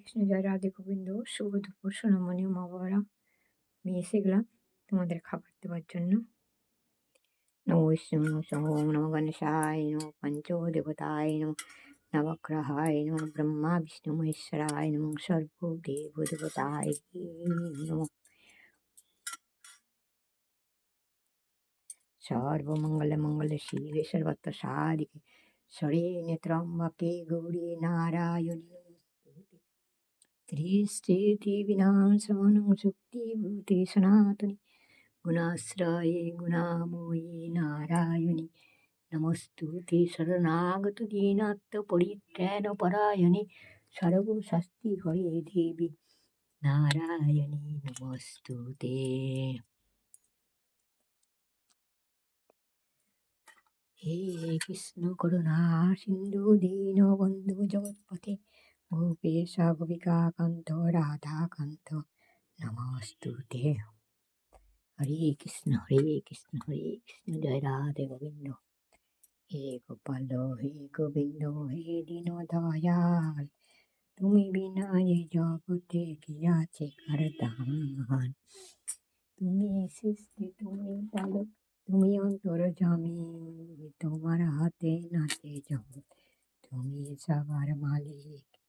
কৃষ্ণ জয়, রাধে গোবিন্দ, শুভ দুপুর, সোনামণি মা বাবারা আমি এসে গেলাম তোমাদের খাবার দেওয়ার জন্য। নমো বিষ্ণু, নমো নমো গণেশায় নমো পঞ্চ দেবতায় নমো নবগ্রহায় নমো ব্রহ্মা, বিষ্ণু মহেশ্বরায় নমো সর্ব দেব দেবতায় নমো। সর্বমঙ্গল মঙ্গল শিবে, সর্বত্র সাদিকে সরে নেত্রম্বকে, গৌরী নারায়ণী त्रिस्थिति विनाशनं शुक्तिभूते सनातनि गुणाश्रये गुणामोयि नारायणि नमस्तु ते शरणागतदीनात्मपरित्राणपरायणे सर्वशास्ति हरे देवी नारायणी नमस्तु ते হে কৃষ্ণ করুণা সিন্ধু দীন বন্ধু জগৎপথে গোপেশ গোপিকা কান্ত রাধা কান্ত নমস্তুতে হরে কৃষ্ণ হরে কৃষ্ণ হরে কৃষ্ণ। জয় রাধে গোবিন্দ। হে গোপাল, হে গোবিন্দ, হে দীন দয়াল তুমি বিনা এ জগতে কি আছে কারদান তুমি সৃষ্টি, তুমি পালক, তুমি অন্তর জমি তোমার হাতে নাচে জগৎ, তুমি সবার মালিক।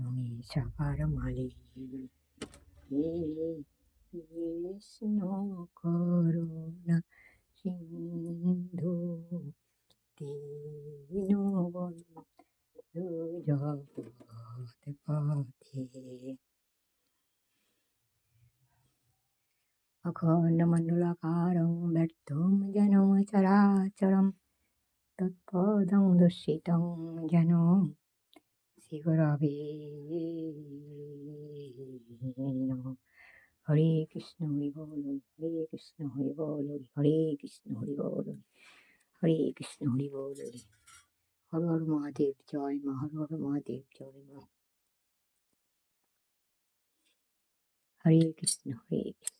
গণেশ আবার মালি কৃষ্ণ করুণা সিন্ধু দীন বন্ধু জগৎ পথে অখণ্ডমণ্ডলাকারং ব্যর্থম জনম চরাচরম তৎপদং দূষিতং জনম শ্রীগুরবে হরে কৃষ্ণ হরি বল হরে কৃষ্ণ হরি বল হরে কৃষ্ণ হরি বল হরে কৃষ্ণ হরি বল হর হর মহাদেব জয় মা হর হর মহাদেব জয় মা হরে কৃষ্ণ হরে কৃষ্ণ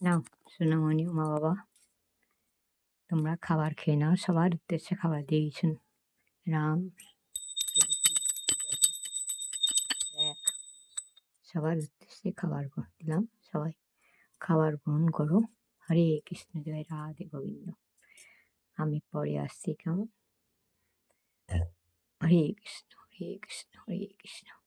নাও সোনামণি মা বাবা, তোমরা খাবার খেয়ে নাও, সবার উদ্দেশ্যে খাবার দিয়েছেন। রাম এক সবার উদ্দেশ্যে খাবার দিলাম, সবাই খাবার গ্রহণ করো। হরে কৃষ্ণ, জয় রাধে গোবিন্দ। আমি পরে আসছি, কেমন? হরে কৃষ্ণ হরে কৃষ্ণ হরে কৃষ্ণ।